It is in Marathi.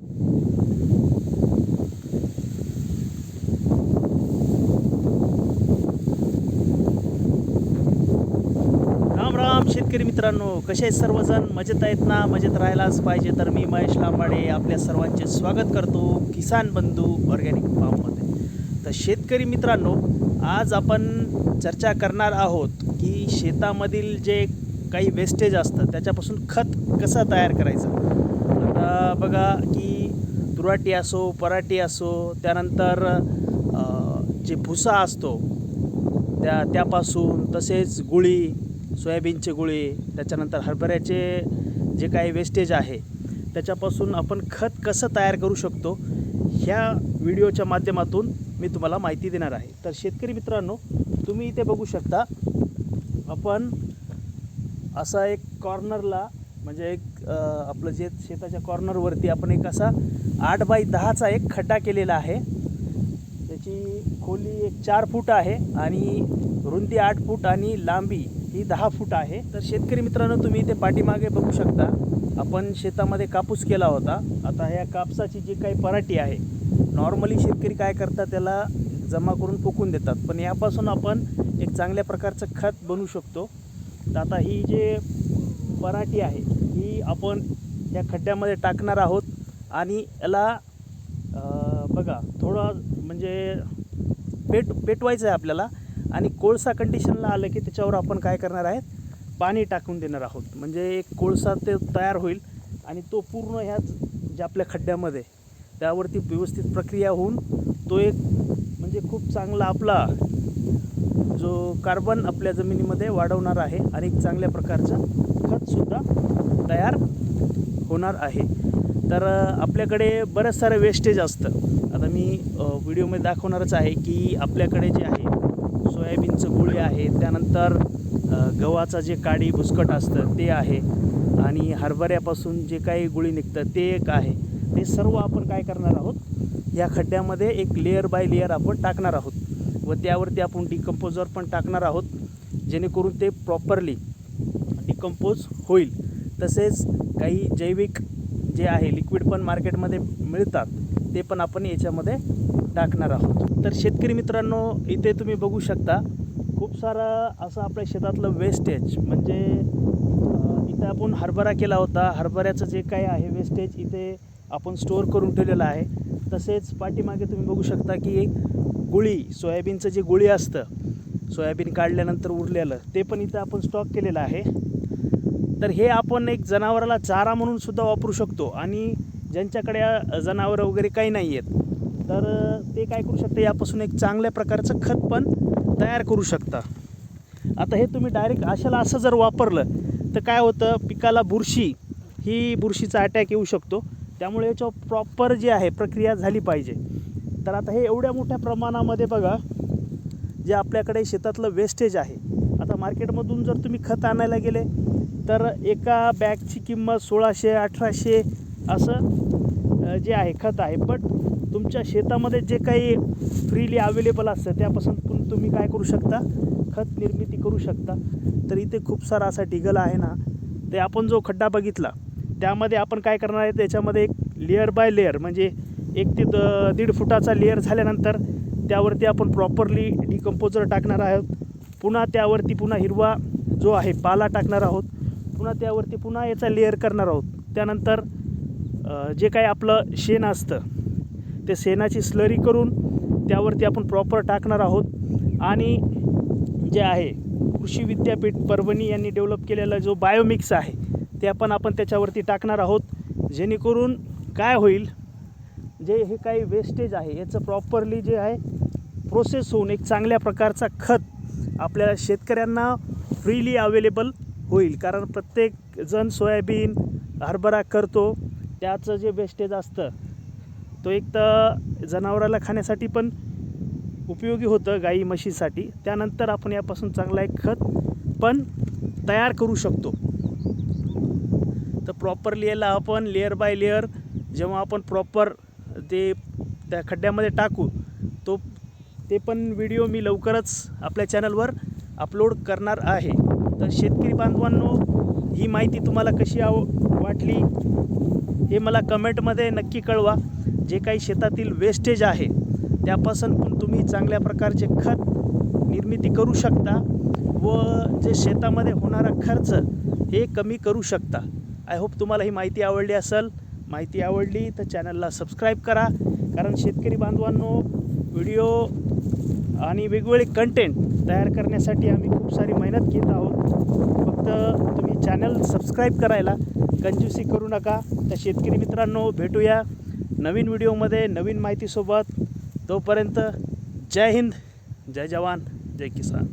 राम राम शेतकरी मित्रांनो कसे सर्वजण? मजेत आहेत ना? मजेत राहायलाच पाहिजे तर मी महेश लांबाडे आपल्या सर्वांचे स्वागत करतो किसान बंधू ऑर्गॅनिक फार्ममध्ये. तर शेतकरी मित्रांनो आज आपण चर्चा करणार आहोत की शेतामधील जे काही वेस्टेज असतं त्याच्यापासून खत कसं तयार करायचं? आता बघा की तुराटी असो पराठी असो त्यानंतर जे भुसा असतो त्या त्यापासून तसेच गुळी सोयाबीनचे गुळी त्याच्यानंतर हरभऱ्याचे जे काही वेस्टेज आहे त्याच्यापासून आपण खत कसं तयार करू शकतो ह्या व्हिडिओच्या माध्यमातून मी तुम्हाला माहिती देणार आहे. तर शेतकरी मित्रांनो तुम्ही इथे बघू शकता आपण असा एक कॉर्नरला म्हणजे एक आपलं जे शेताच्या कॉर्नरवरती आपण एक असा आठ बाय दहाचा एक खड्डा केलेला आहे. त्याची खोली एक चार फूट आहे आणि रुंदी आठ फूट आणि लांबी ही दहा फूट आहे. तर शेतकरी मित्रांनो तुम्ही इथे पाठीमागे बघू शकता आपण शेतामध्ये कापूस केला होता. आता ह्या कापसाची जी काही पराठी आहे नॉर्मली शेतकरी काय करतात त्याला जमा करून पोकून देतात. पण यापासून आपण एक चांगल्या प्रकारचं खत बनवू शकतो. तर आता ही जे पराठी आहे ही आपण या खड्ड्यामध्ये टाकणार आहोत. आणि याला बघा थोडं म्हणजे पेट पेटवायचं आहे आपल्याला. आणि कोळसा कंडिशनला आलं की त्याच्यावर आपण काय करणार आहेत? पाणी टाकून देणार आहोत. म्हणजे एक कोळसा ते तयार होईल आणि तो पूर्ण ह्या ज्या आपल्या खड्ड्यामध्ये त्यावरती व्यवस्थित प्रक्रिया होऊन तो एक म्हणजे खूप चांगला आपला जो कार्बन आपल्या जमिनीमध्ये वाढवणार आहे आणि एक चांगल्या प्रकारचं खतसुद्धा तयार होणार आहे. तर आपल्याकडे बरंच सारं वेस्टेज असतं. आता मी व्हिडिओमध्ये दाखवणारच आहे की आपल्याकडे जे आहे सोयाबीनचं गुळे आहे त्यानंतर गव्हाचा गव्हाचं जे काडी भुसकट असतं ते आहे. आणि हरभऱ्यापासून जे काही गुळी निघतं ते एक आहे. ते सर्व आपण काय करणार आहोत? या खड्ड्यामध्ये एक लेअर बाय लेअर आपण टाकणार आहोत. व त्यावरती आपण डिकम्पोजर पण टाकणार आहोत जेणेकरून ते प्रॉपरली डिकम्पोज होईल. तसेच काही जैविक जे आहे लिक्विड पण मार्केटमध्ये मिळतात ते पण आपण याच्यामध्ये टाकणार आहोत. तर शेतकरी मित्रांनो इथे तुम्ही बघू शकता खूप सारं असं आपल्या शेतातलं वेस्टेज म्हणजे इथे आपण हरभरा केला होता. हरभऱ्याचं जे काही आहे वेस्टेज इथे आपण स्टोअर करून ठेवलेलं आहे. तसेच पाठीमागे तुम्ही बघू शकता की एक गुळी सोयाबीनचं जे गुळी असतं सोयाबीन काढल्यानंतर उरलेलं ते पण इथं आपण स्टॉक केलेलं आहे. तर हे आपण एक जनावराला चारा म्हणून सुद्धा वापरू शकतो. आणि ज्यांच्याकडे जनावरं वगैरे काही नाही आहेत तर ते काय करू शकते यापासून एक चांगल्या प्रकारचं खत पण तयार करू शकता. आता हे तुम्ही डायरेक्ट अशाला असं जर वापरलं तर काय होतं पिकाला बुरशी ही बुरशीचा अटॅक येऊ शकतो. त्यामुळे याच्यावर प्रॉपर जे आहे प्रक्रिया झाली पाहिजे. तर आता हे एवढ्या मोठ्या प्रमाणामध्ये बघा जे आपल्याकडे शेतातलं वेस्टेज आहे. आता मार्केटमधून जर तुम्ही खत आणायला गेले तर एका बॅगची किंमत सोळाशे अठराशे असं जे आहे खत आहे. बट तुमच्या शेतामध्ये जे काही फ्रीली अवेलेबल असतं त्यापासून पण तुम्ही काय करू शकता? खत निर्मिती करू शकता. तर इथे खूप सारा असा ढिगल आहे ना ते आपण जो खड्डा बघितला त्यामध्ये आपण काय करणार आहे त्याच्यामध्ये एक लेअर बाय लेअर म्हणजे एक ते द दीड फुटाचा लेअर झाल्यानंतर त्यावरती आपण प्रॉपरली डिकम्पोजर टाकणार आहोत. पुन्हा त्यावरती पुन्हा हिरवा जो आहे पाला टाकणार आहोत. पुन्हा त्यावरती पुन्हा याचा लेअर करणार आहोत. त्यानंतर जे काही आपलं शेण असतं ते शेणाची स्लरी करून त्यावरती आपण प्रॉपर टाकणार आहोत. आणि जे आहे कृषी विद्यापीठ परभणी यांनी डेव्हलप केलेला जो बायोमिक्स आहे ते आपण आपण त्याच्यावरती टाकणार आहोत. जेणेकरून काय होईल जे हे काही वेस्टेज आहे याचं प्रॉपरली जे आहे प्रोसेस होऊन एक चांगल्या प्रकारचा खत आपल्या शेतकऱ्यांना फ्रीली अवेलेबल होईल. कारण प्रत्येक जण सोयाबीन हरभरा करतो त्याचं जे वेस्टेज असतं तो एक तर जनावराला खाण्यासाठी पण उपयोगी होतं गाई म्हशीसाठी. त्यानंतर आपण यापासून चांगला एक खत पण तयार करू शकतो. तर प्रॉपर लेअरला आपण लेअर बाय लेअर जेव्हा आपण प्रॉपर ते त्या खड्ड्यामध्ये टाकू तो ते पण व्हिडिओ मी लवकरच आपल्या चॅनलवर अपलोड करणार आहे. तर शेतकरी बांधवांनो ही माहिती तुम्हाला कशी आव वाटली हे मला कमेंटमध्ये नक्की कळवा. जे काही शेतातील वेस्टेज आहे त्यापासून पण तुम्ही चांगल्या प्रकारचे खत निर्मिती करू शकता व जे शेतामध्ये होणारा खर्च हे कमी करू शकता. आय होप तुम्हाला ही माहिती आवडली असेल. माहिती आवडली तर चॅनलला सबस्क्राईब करा. कारण शेतकरी बांधवांनो व्हिडिओ आणि वेगवेगळे कंटेंट तयार करण्यासाठी आम्ही खूप सारी मेहनत घेत आहोत. फक्त तुम्ही चॅनल सबस्क्राईब करायला कंजूसी करू नका. तर शेतकरी मित्रांनो भेटूया नवीन व्हिडिओमध्ये नवीन माहितीसोबत. तोपर्यंत जय हिंद जय जवान जय किसान.